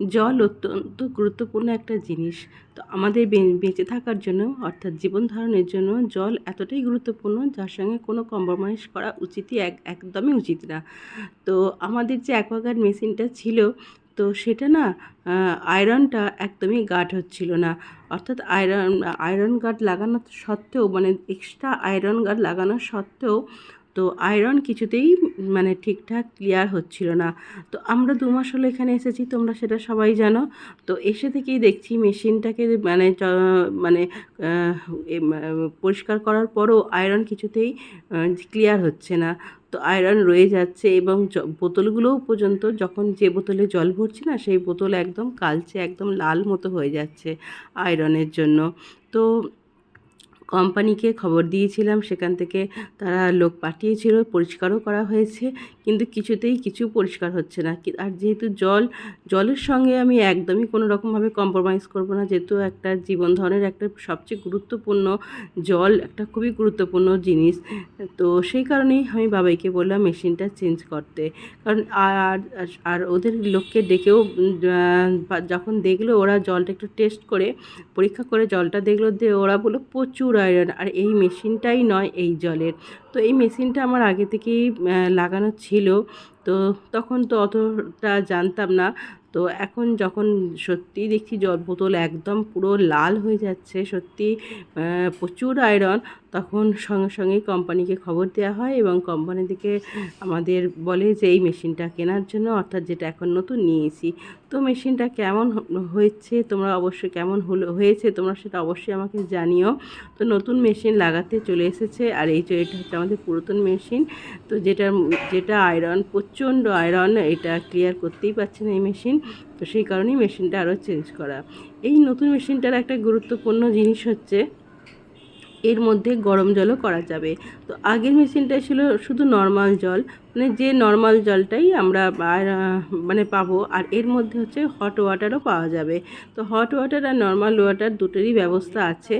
জল অত্যন্ত গুরুত্বপূর্ণ একটা জিনিস। তো আমাদের বেঁচে থাকার জন্য, অর্থাৎ জীবন ধারণের জন্য জল এতটাই গুরুত্বপূর্ণ, যার সঙ্গে কোনো কম্প্রোমাইজ করা উচিতই এক, একদমই উচিত না। তো আমাদের যে অ্যাকোয়াগার্ড মেশিনটা ছিল, তো সেটা না আয়রনটা একদমই গাঢ় হচ্ছিল না। অর্থাৎ আয়রন আয়রন গার্ড লাগানো সত্ত্বেও মানে এক্সট্রা আয়রন গার্ড লাগানো সত্ত্বেও তো আয়রন কিছুতেই মানে ঠিকঠাক ক্লিয়ার হচ্ছিল না। তো আমরা দু মাস হলো এখানে এসেছি, তোমরা সেটা সবাই জানো। তো এসে থেকেই দেখছি মেশিনটাকে মানে মানে পরিষ্কার করার পরও আয়রন কিছুতেই ক্লিয়ার হচ্ছে না। তো আয়রন রয়ে যাচ্ছে এবং বোতলগুলোও পর্যন্ত যখন যে বোতলে জল ভরছি না, সেই বোতল একদম কালচে, একদম লাল মতো হয়ে যাচ্ছে আয়রনের জন্য। তো কোম্পানিকে খবর দিয়েছিলাম, সেখান থেকে তারা লোক পাঠিয়েছিল, পরিষ্কারও করা হয়েছে, কিন্তু কিছুতেই কিছু পরিষ্কার হচ্ছে না। আর যেহেতু জল, জলের সঙ্গে আমি একদমই কোনো রকমভাবে কম্প্রোমাইজ করব না, যেহেতু একটা জীবন ধারণের একটা সবচেয়ে গুরুত্বপূর্ণ জল, একটা খুবই গুরুত্বপূর্ণ জিনিস। তো সেই কারণেই আমি বাবাইকে বললাম, মেশিনটা চেঞ্জ করতে। কারণ আর আর ওদের লোককে ডেকেও যখন দেখল ওরা জলটা একটু টেস্ট করে, পরীক্ষা করে জলটা দেখল যে ওরা বলল, প্রচুর আয়রন আর এই মেশিনটাই নয় এই জলের। তো এই মেশিনটা আমার আগে থেকেই লাগানো ছিল। তো তখন তো অতটা জানতাম না। তো এখন যখন সত্যি দেখছি জল বোতল একদম পুরো লাল হয়ে যাচ্ছে, সত্যি প্রচুর আয়রন তখন সঙ্গে সঙ্গেই কোম্পানিকে খবর দেওয়া হয় এবং কোম্পানি থেকে আমাদের বলে যে, এই মেশিনটা কেনার জন্য অর্থাৎ যেটা এখন নতুন নিয়েছি। তো মেশিনটা কেমন হয়েছে, তোমরা অবশ্যই কেমন হলো, হয়েছে তোমরা সেটা অবশ্যই আমাকে জানিও। তো নতুন মেশিন লাগাতে চলে এসেছে আর এই যে, এটা হচ্ছে আমাদের পুরাতন মেশিন। তো যেটা যেটা আয়রন, প্রচণ্ড আয়রন, এটা ক্লিয়ার করতেই পারছে না এই মেশিন। তো সেই কারণেই মেশিনটা আরও চেঞ্জ করা। এই নতুন মেশিনটার একটা গুরুত্বপূর্ণ জিনিস হচ্ছে এর মধ্যে গরম জলও করা যাবে। তো আগের মেশিনটা ছিল শুধু নর্মাল জল। মানে যে নর্মাল জলটাই আমরা মানে পাবো, আর এর মধ্যে হচ্ছে হট ওয়াটারও পাওয়া যাবে। তো হট ওয়াটার আর নর্মাল ওয়াটার দুটোরই ব্যবস্থা আছে।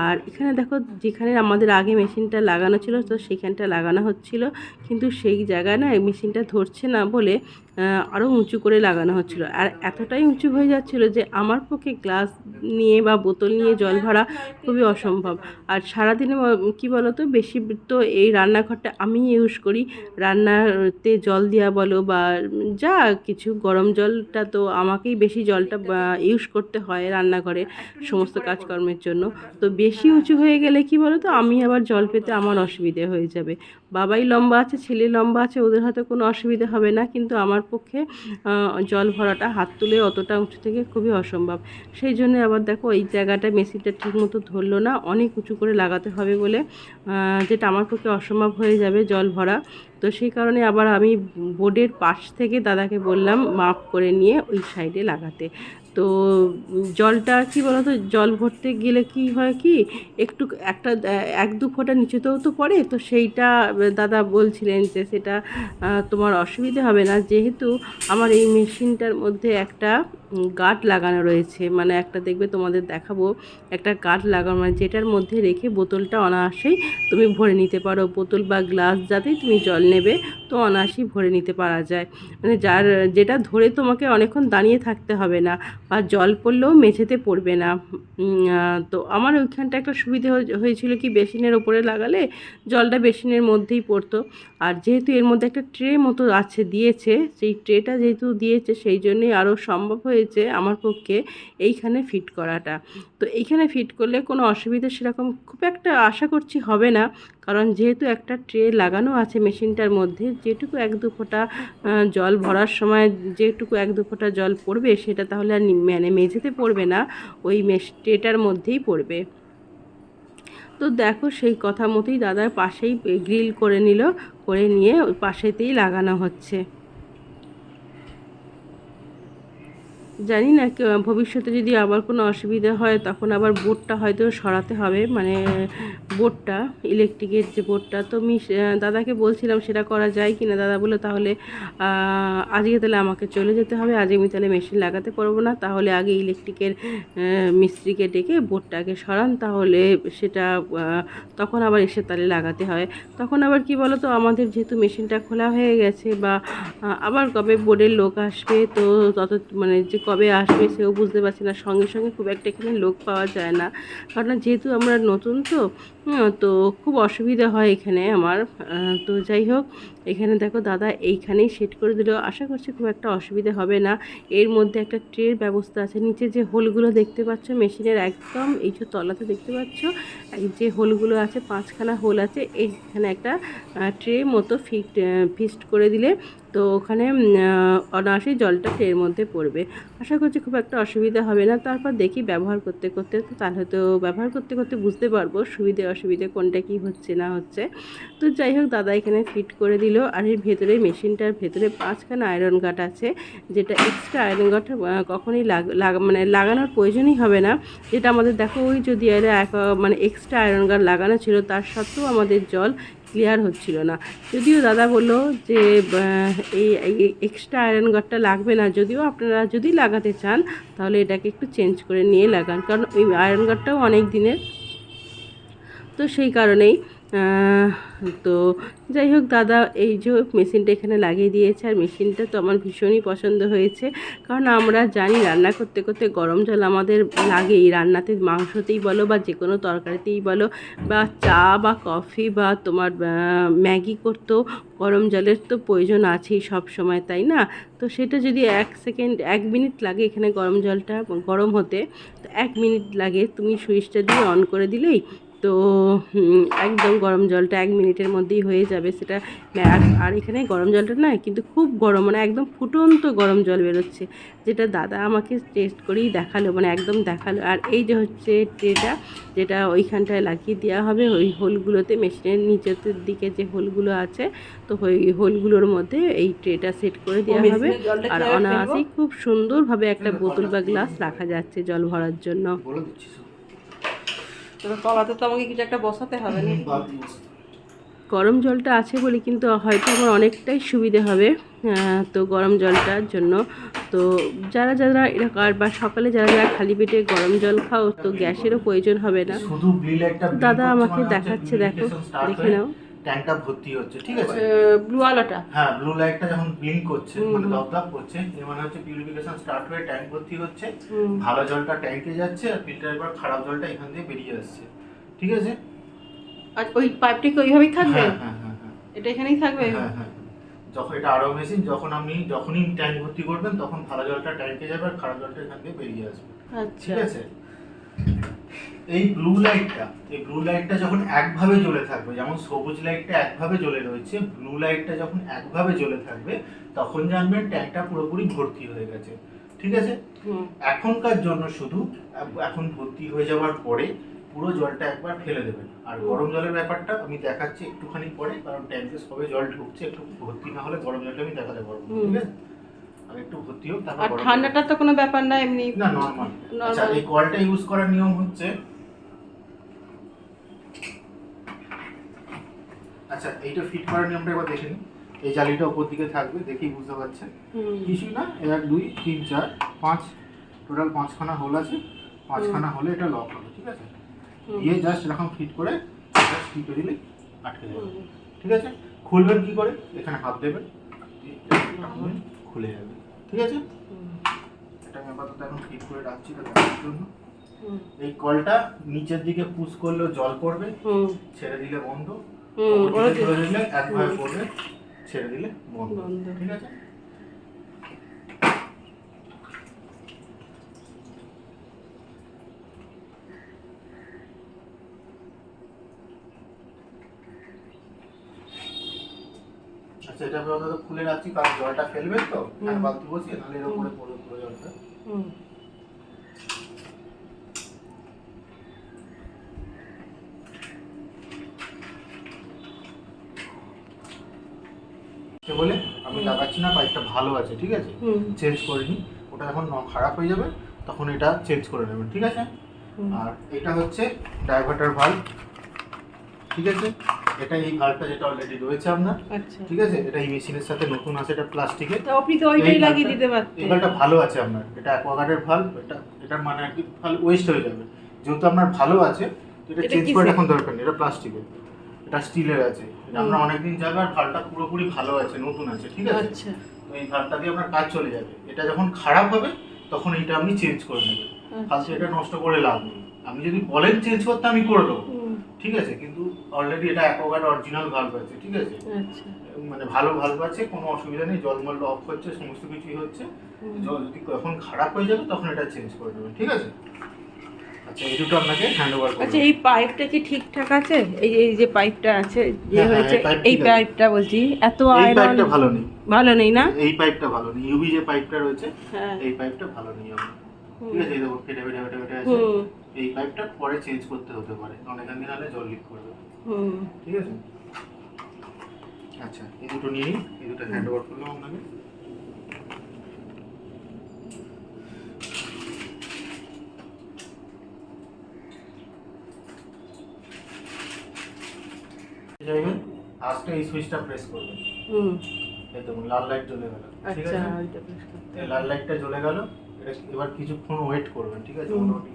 আর এখানে দেখো, যেখানে আমাদের আগে মেশিনটা লাগানো ছিল, তো সেখানটা লাগানো হচ্ছিল। কিন্তু সেই জায়গায় না মেশিনটা ধরছে না বলে আরও উঁচু করে লাগানো হচ্ছিল। আর এতটাই উঁচু হয়ে যাচ্ছিল যে আমার পক্ষে গ্লাস নিয়ে বা বোতল নিয়ে জল ভরা খুবই অসম্ভব। আর সারাদিনে, কী কি বলো তো বেশি তো এই রান্নাঘরটা আমি ইউজ করি। রান্নাতে জল দেওয়া বলো বা যা কিছু গরম জলটা তো আমাকেই বেশি জলটা ইউজ করতে হয় রান্নাঘরে সমস্ত কাজকর্মের জন্য। তো বেশি উঁচু হয়ে গেলে কি বলো তো আমি আবার জল পেতে আমার অসুবিধে হয়ে যাবে। বাবাই লম্বা আছে, ছেলে লম্বা আছে, ওদের হয়তো কোনো অসুবিধা হবে না। কিন্তু আমার পক্ষে জল ভরাটা, হাত তুলে অতটা উঁচু থেকে খুবই অসম্ভব। সেই জন্য আবার দেখো, এই জায়গাটা মেশিনটা ঠিক মতো ধরলো না। অনেক উঁচু করে লাগাতে হবে বলে যেটা আমার পক্ষে অসম্ভব হয়ে যাবে জল ভরা। তো সেই কারণে আবার আমি বোর্ডের পাশ থেকে দাদাকে বললাম, মাপ করে নিয়ে ওই সাইডে লাগাতে। তো জলটা কি বলতো, জল ভরতে গেলে কি হয় কি, একটু একটা, এক দু ফোঁটা নিচেতেও তো পড়ে। তো সেইটা দাদা বলছিলেন যে সেটা তোমার অসুবিধে হবে না। যেহেতু আমার এই মেশিনটার মধ্যে একটা গার্ড লাগানো রয়েছে। মানে একটা দেখবে তোমাদের দেখাবো, একটা গার্ড লাগানো মানে যেটার মধ্যে রেখে বোতলটা অনায়াসেই তুমি ভরে নিতে পারো। বোতল বা গ্লাস যাতেই তুমি জল নেবে, তো অনায়াসেই ভরে নিতে পারা যায়। মানে যার, যেটা ধরে তোমাকে অনেকক্ষণ দাঁড়িয়ে থাকতে হবে না বা জল পড়লেও মেঝেতে পড়বে না। তো আমার ওইখানটা একটা সুবিধে হয়ে- হয়েছিল কি বেসিনের ওপরে লাগালে জলটা বেসিনের মধ্যেই পড়তো। আর যেহেতু এর মধ্যে একটা ট্রে মতো আছে, দিয়েছে, সেই ট্রেটা যেহেতু দিয়েছে, সেই জন্যই আরও সম্ভব হয়েছে আমার পক্ষে এইখানে ফিট করাটা। তো এইখানে ফিট করলে কোনো অসুবিধা সেরকম খুব একটা আশা করছি হবে না। কারণ যেহেতু একটা ট্রে লাগানো আছে মেশিনটার মধ্যে, যেটুকু এক দু ফোঁটা জল ভরার সময় যেটুকু এক দু ফোঁটা জল পড়বে, সেটা তাহলে আর মানে মেঝেতে পড়বে না, ওই মেশ ট্রেটার মধ্যেই পড়বে। তো দেখো সেই কথা মতোই দাদার পাশেই গ্রিল করে নিল, করে নিয়ে ওই পাশেতেই লাগানো হচ্ছে। জানি না ভবিষ্যতে যদি আবার কোনো অসুবিধা হয়, তখন আবার বোর্ডটা হয়তো সরাতে হবে মানে বোর্ডটা ইলেকট্রিকের যে বোর্ডটা তো আমি সে- দাদাকে বলছিলাম সেটা করা যায় কি না দাদা বলল তাহলে আজকে তাহলে আমাকে চলে যেতে হবে, আজ আমি তাহলে মেশিন লাগাতে পারব না, তাহলে আগে ইলেকট্রিকের মিস্ত্রিকে ডেকে বোর্ডটাকে সরান, তাহলে সেটা তখন আবার এসে তাহলে লাগাতে হয়। তখন আবার কি বলো তো আমাদের যেহেতু মেশিনটা খোলা হয়ে গেছে বা আবার কবে বোর্ডের লোক আসবে, তো তত মানে যে কবে আসবে সেও বুঝতে পারছি না। সঙ্গে সঙ্গে খুব একটা এখানে লোক পাওয়া যায় না। কারণ যেহেতু আমরা নতুন তো তো খুব অসুবিধা হয় এখানে আমার। তো যাই হোক, এখানে দেখো দাদা এইখানেই সেট করে দিল। আশা করছি খুব একটা অসুবিধা হবে না। এর মধ্যে একটা ট্রের ব্যবস্থা আছে। নিচে যে হোলগুলো দেখতে পাচ্ছ, মেশিনের একদম এই যে তলাতে দেখতে পাচ্ছ যে হোলগুলো আছে, পাঁচখানা হোল আছে, এইখানে একটা ট্রে মতো ফিট ফিস্ট করে দিলে তো ওখানে অনায়াসেই জলটা ট্রের মধ্যে পড়বে। আশা করছি খুব একটা অসুবিধা হবে না। তারপর দেখি ব্যবহার করতে করতে তো তাহলে তো ব্যবহার করতে করতে বুঝতে পারব, সুবিধে অসুবিধে কোনটা কি হচ্ছে না হচ্ছে। তো যাই হোক, দাদা এখানে ফিট করে দিল। আর এর ভেতরে মেশিনটার ভেতরে পাঁচখানা আয়রন গাট আছে, যেটা এক্সট্রা আয়রন গাট কখনই লাগ মানে লাগানোর প্রয়োজনই হবে না। যেটা আমাদের দেখো, ওই যদি এক- মানে এক্সট্রা আয়রন গাট লাগানো ছিল, তার সত্ত্বেও আমাদের জল ক্লিয়ার হচ্ছিল না। যদিও দাদা বলল যে এই এক্সট্রা আয়রন গার্ডটা লাগবে না। যদিও আপনারা যদি লাগাতে চান, তাহলে এটাকে একটু চেঞ্জ করে নিয়ে লাগান। কারণ ওই আয়রন গার্ডটাও অনেক দিনের তো সেই কারণেই তো যাই হোক দাদা, এই যে মেশিনটা এখানে লাগিয়ে দিয়েছে, আর মেশিনটা তো আমার ভীষণই পছন্দ হয়েছে। কারণ আমরা জানি রান্না করতে করতে গরম জল আমাদের লাগেই, রান্নাতে মাংসতেই বলো বা যে কোনো তরকারিতেই বলো, বা চা বা কফি বা তোমার ম্যাগি করতেও গরম জলের তো প্রয়োজন আছেই সব সময়, তাই না? তো সেটা যদি এক সেকেন্ড, এক মিনিট লাগে এখানে গরম জলটা গরম হতে, তো এক মিনিট লাগে তুমি সুইচটা দিয়ে অন করে দিলেই তো একদম গরম জলটা এক মিনিটের মধ্যেই হয়ে যাবে সেটা। আর আর এখানে গরম জলটা না কিন্তু খুব গরম মানে একদম ফুটন্ত গরম জল বেরোচ্ছে যেটা দাদা আমাকে টেস্ট করেই দেখাল মানে একদম দেখাল। আর এই যে হচ্ছে ট্রেটা যেটা ওইখানটায় লাগিয়ে দেওয়া হবে ওই হোলগুলোতে মেশিনের নিচের দিকে যে হোলগুলো আছে তো ওই হোলগুলোর মধ্যে এই ট্রেটা সেট করে দেওয়া হবে। আর অনায়াসেই খুব সুন্দরভাবে একটা বোতল বা গ্লাস রাখা যাচ্ছে জল ভরার জন্য। তলাতে তো আমাকে কিছু একটা বসাতে হবে না? গরম জলটা আছে বলে কিন্তু হয়তো আমার অনেকটাই সুবিধে হবে তো গরম জলটার জন্য। তো যারা যারা এরকম আর বা সকালে যারা যারা খালি পেটে গরম জল খাও তো গ্যাসেরও প্রয়োজন হবে না। দাদা আমাকে দেখাচ্ছে দেখো দেখে নাও। ট্যাঙ্কটা ভর্তি হচ্ছে ঠিক আছে? ব্লু আলোটা। হ্যাঁ ব্লু লাইটটা যখন ব্লিঙ্ক করছে মানে। দপদপ করছে এর মানে হচ্ছে পিউরিফিকেশন স্টার্ট হয়ে ট্যাঙ্ক ভর্তি হচ্ছে ভালো জলটা ট্যাঙ্কে যাচ্ছে আর ফিল্টারের পর খারাপ জলটা এখান দিয়ে বেরিয়ে আসছে ঠিক আছে? আর ওই পাইপটি কি ওইভাবেই থাকবে? হ্যাঁ হ্যাঁ হ্যাঁ হ্যাঁ। এটা এখানেই থাকবে? হ্যাঁ হ্যাঁ। যখন এটা আরও মেশিন যখন আপনি যখনই ট্যাঙ্ক ভর্তি করবেন তখন ভালো জলটা ট্যাঙ্কে যাবে আর খারাপ জলটা এখান দিয়ে বেরিয়ে আসবে আচ্ছা। ঠিক আছে? এই ব্লু লাইটটা এই ব্লু লাইটটা যখন একভাবে জ্বলে থাকবে যেমন সবুজ লাইটটা একভাবে জ্বলে রয়েছে ব্লু লাইটটা যখন একভাবে জ্বলে থাকবে তখন জানবেন ট্যাঙ্কটা পুরোপুরি ভর্তি হয়ে গেছে। ঠিক আছে? এখনকার জন্য শুধু এখন ভর্তি হয়ে যাওয়ার পরে পুরো জলটা একবার ফেলে দেবেন। আর গরম জলের ব্যাপারটা আমি দেখাচ্ছি একটুখানি পরে কারণ ট্যাঙ্কে সবে জল ঢুকছে একটু ভর্তি না হলে গরম জলটা আমি দেখাতে পারব। ঠিক আছে? আর একটু ভর্তি হোক তারপর ঠান্ডাটা তো কোনো ব্যাপার না এমনি না নর্মাল আচ্ছা এই কলটা ইউজ করার নিয়ম হচ্ছে আচ্ছা এইটা ফিট করার নিয়মটা একবার দেখে নিন। এই জালিটা উপর দিকে থাকবে দেখেই বুঝতে পারছেন। কিছুই না এক দুই তিন চার পাঁচ টোটাল পাঁচখানা হোল আছে। পাঁচখানা হলে এটা লক হবে ঠিক আছে? দিয়ে জাস্ট এরকম ফিট করে জাস্ট টিপে দিলে আটকে যাবে। ঠিক আছে? খুলবেন কি করে? এখানে হাত দেবেন। খুলে যাবে। ঠিক আছে? এটা আমি আপাতত এখন ফিট করে রাখছি দেখার জন্য। এই কলটা নিচের দিকে পুশ করলেও জল পড়বে। ছেড়ে দিলে বন্ধ। হুম ওরা ধরে দিলে একভাবে পড়বে ছেড়ে দিলে বন্ধ। বন্ধ। ঠিক আছে? আচ্ছা এটা খুলে রাখছি কারণ জলটা ফেলবেন তো। আর বালতি বসিয়ে নাহলে এর উপরে পড়ে পুরো জলটা হুম। বলে? আমি লাগাচ্ছি না পাইপটা ভালো আছে ঠিক আছে? চেঞ্জ করিনি। ওটা যখন খারাপ হয়ে যাবে তখন এটা চেঞ্জ করে নেবেন ঠিক আছে? আর এটা হচ্ছে ডাইভার্টার ভাল্ব ঠিক আছে? এটা এই ভালভটা যেটা অলরেডি রয়েছে আপনার আচ্ছা। ঠিক আছে? এটা এই মেশিনের সাথে নতুন আছে এটা প্লাস্টিকের তো আপনি তো ওইটাই লাগিয়ে দিতে পারতেন। এই ভালো আছে আপনার। এটা অ্যাকোয়াগার্ডের ভালভ এটা এটার মানে আর কি ভালো ওয়েস্ট হয়ে যাবে। যেহেতু আপনার ভালো আছে এটা চেঞ্জ? করার এখন দরকার নেই এটা প্লাস্টিকের এটা স্টিলের আছে। আমরা অনেকদিন যাবে আর ভালভটা পুরোপুরি ভালো আছে নতুন আছে ঠিক আছে? আচ্ছা। তো এই ভালভটা দিয়ে আপনার কাজ চলে যাবে। এটা যখন খারাপ হবে তখন এটা আপনি চেঞ্জ করে নেবেন। ফার্স্ট এটা নষ্ট করে লাভ নেই। আপনি যদি বলেন চেঞ্জ করতে আমি করে দেবো। ঠিক আছে? কিন্তু অলরেডি এটা অ্যাকোয়াগার্ড অরিজিনাল ভালভ আছে ঠিক আছে? আচ্ছা। মানে ভালো ভালভ আছে কোনো অসুবিধা নেই জল মল অফ হচ্ছে সমস্ত কিছুই হচ্ছে। জল যদি কখন খারাপ হয়ে যাবে তখন এটা চেঞ্জ করে দেবেন ঠিক আছে? আচ্ছা এই দুটো আপনাকে হ্যান্ড ওভার আচ্ছা এই পাইপটা কি ঠিকঠাক আছে? এই এই যে পাইপটা আছে যে হ্যাঁ, হ্যাঁ, হয়েছে এই পাইপ এই পাইপটা বলছি এত আয়রন পাইপটা ভালো নেই। ভালো নেই না? এই পাইপটা ভালো নেই। ইউভি যে পাইপটা রয়েছে হ্যাঁ। এই পাইপটা ভালো নেই ঠিক আছে এই দেখো ফেটে ফেটে ফেটে ফেটে আছে। এই পাইপটা পরে চেঞ্জ করতে হতে পারে। অনেক দিন হলে জল লিক করবে। ঠিক আছে? আচ্ছা এই দুটো নিয়ে এই দুটো হ্যান্ড ওভার করলাম আপনাকে। যাইবেন আজকে এই সুইচটা প্রেস করবেন। হুম। এই দেখুন লাল লাইট জ্বলে গেল ঠিক আচ্ছা আছে? করতে এই লাল লাইটটা জ্বলে গেল এটা এবার কিছুক্ষণ ওয়েট করবেন ঠিক আছে? মোটামুটি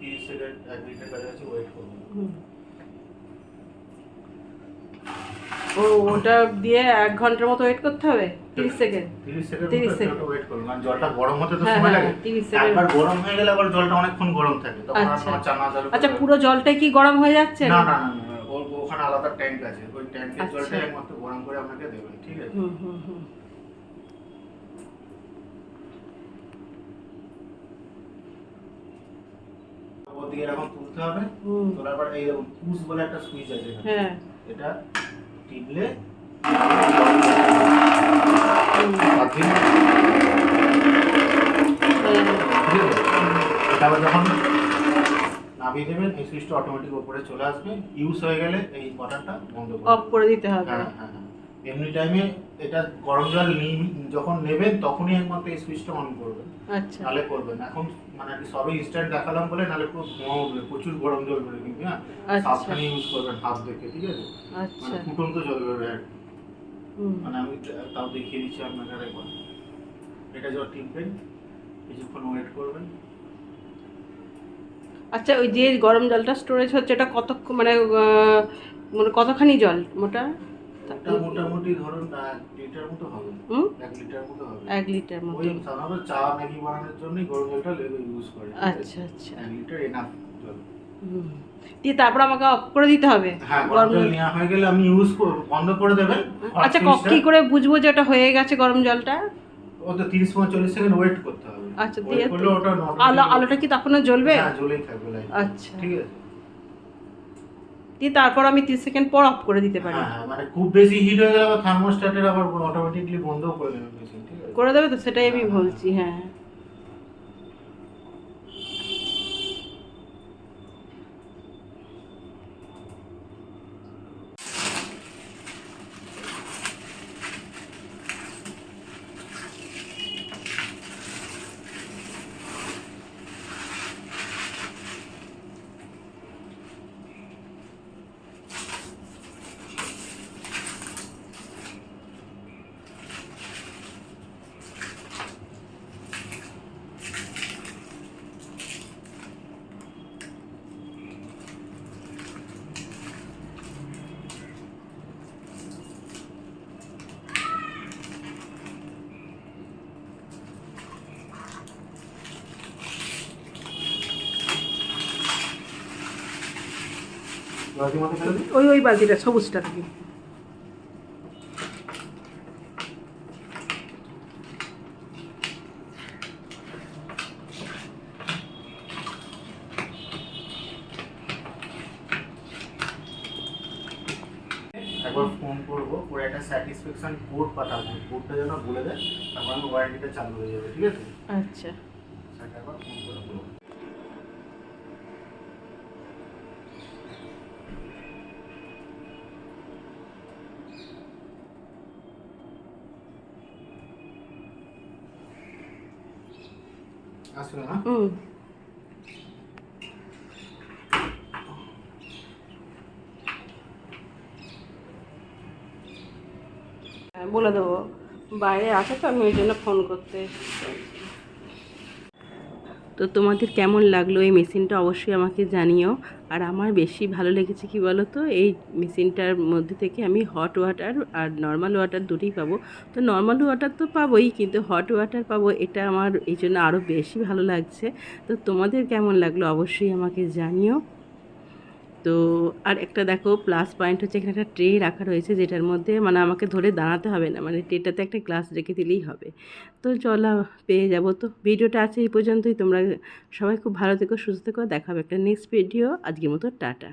তিরিশ সেকেন্ড এক মিনিটের কাছাকাছি ওয়েট করবেন। ও ওটা দিয়ে এক ঘণ্টার মতো ওয়েট করতে হবে? তিরিশ সেকেন্ড তিরিশ সেকেন্ড 30 মতো সেকেন্ড। ওয়েট করুন কারণ জলটা গরম হতে তো হ্যাঁ, সময় হ্যাঁ, লাগে। 30 সেকেন্ড। একবার গরম হয়ে গেলে আবার জলটা অনেকক্ষণ গরম থাকে তখন আর আচ্ছা। চানা আচ্ছা পুরো জলটা কি গরম হয়ে যাচ্ছে? না না না ওখানে আলাদা ট্যাঙ্ক আছে। ওই ট্যাঙ্কের আচ্ছা। জলটাই একমাত্র গরম করে আপনাকে দেবেন ঠিক আছে? হুম হুম হুম। ওদিকে এরকম তুলতে হবে। তোলার পর এই দেখুন পুশ বলে একটা সুইচ আছে হ্যাঁ। এটা টিপলে যখন নামিয়ে দেবেন এই সুইচটা অটোমেটিক উপরে চলে আসবে। ইউজ হয়ে গেলে এই বাটনটা বন্ধ করে অফ করে দিতে হবে। হ্যাঁ হ্যাঁ হ্যাঁ। এমনি টাইমে এটা গরম জল যখন নেবেন তখনই একমাত্র এই সুইচটা অন করবেন। আচ্ছা। নালে করবেন। এখন মানে আর কি সবই ইনস্ট্যান্ট দেখালাম বলে নালে পুরো ধোঁয়া উঠবে প্রচুর গরম জল বেরোবে কিন্তু হ্যাঁ? আচ্ছা। সাবধানে ইউজ করবেন হাত দেখে ঠিক আছে? আচ্ছা। মানে ফুটন্ত জল বেরোবে আর মানে আমি তাও দেখিয়ে দিচ্ছি আপনাকে আরেকবার। এটা যখন টিপবেন কিছুক্ষণ ওয়েট করবেন। আচ্ছা ওই যে গরম জলটা স্টোরেজ হচ্ছে এটা কত মানে মানে কতখানি জল মোটা? মোটামুটি ধরুন এক লিটার মতো হবে। এক লিটার মতো হবে। এক লিটার মতো। ওই সাধারণত চা ম্যাগি বানানোর জন্যই গরম জলটা লেগে ইউজ করে আচ্ছা আচ্ছা। এক লিটার এনাফ জল। দিয়ে তারপর আমাকে অফ করে দিতে হবে? হ্যাঁ গরম জল নেওয়া হয়ে গেলে আমি ইউজ বন্ধ করে দেবেন আচ্ছা ক- কি করে বুঝব যে এটা হয়ে গেছে গরম জলটা? ও তো তিরিশ পঁয়তাল্লিশ সেকেন্ড ওয়েট করতে আচ্ছা, দিয়ে আলো আলোটা কি তখনও জ্বলবে? হ্যাঁ জ্বলেই থাকবে লাইট আচ্ছা। ঠিক আছে। দিয়ে তারপর আমি তিরিশ সেকেন্ড পর অফ করে দিতে পারি। হ্যাঁ হ্যাঁ মানে খুব বেশি হিট হয়ে গেলে থার্মোস্ট্যাটের আবার অটোমেটিকলি বন্ধ করে দেবে মেশিন ঠিক আছে? করে দেবে তো সেটাই আমি বলছি হ্যাঁ। ওই ওই বালতিটা সবুজটা থেকে একবার ফোন করব করে একটা স্যাটিসফ্যাকশন কোড পাঠাবো। কোডটা যেন বলে দেয় তারপর ওয়ারেন্টিটা চালু হয়ে যাবে ঠিক আছে? আচ্ছা। হুম। হ্যাঁ, বলে দেবো। বাইরে আসে তো, আমি ওই জন্য ফোন করতে তো তোমাদের কেমন লাগল এই মেশিনটা অবশ্যই আমাকে জানিও। আর আমার বেশি ভালো লেগেছে কি বলো তো এই মেশিনটার মধ্যে থেকে আমি হট ওয়াটার আর নর্মাল ওয়াটার দুটোই পাবো। তো নর্মাল ওয়াটার তো পাবোই, কিন্তু হট ওয়াটার পাবো, এটা আমার এই জন্য আরও বেশি ভালো লাগছে। তো তোমাদের কেমন লাগল অবশ্যই আমাকে জানিও। তো আর একটা দেখো প্লাস পয়েন্ট হচ্ছে এখানে একটা ট্রে রাখা রয়েছে যেটার মধ্যে মানে আমাকে ধরে দাঁড়াতে হবে না মানে ট্রেটাতে একটা গ্লাস রেখে দিলেই হবে। তো চলা, পেয়ে যাব তো। ভিডিওটা আছে এই পর্যন্তই, তোমরা সবাই খুব ভালো থেকো, সুস্থ থেকো, দেখা হবে একটা নেক্সট ভিডিও আজকের মতো টাটা।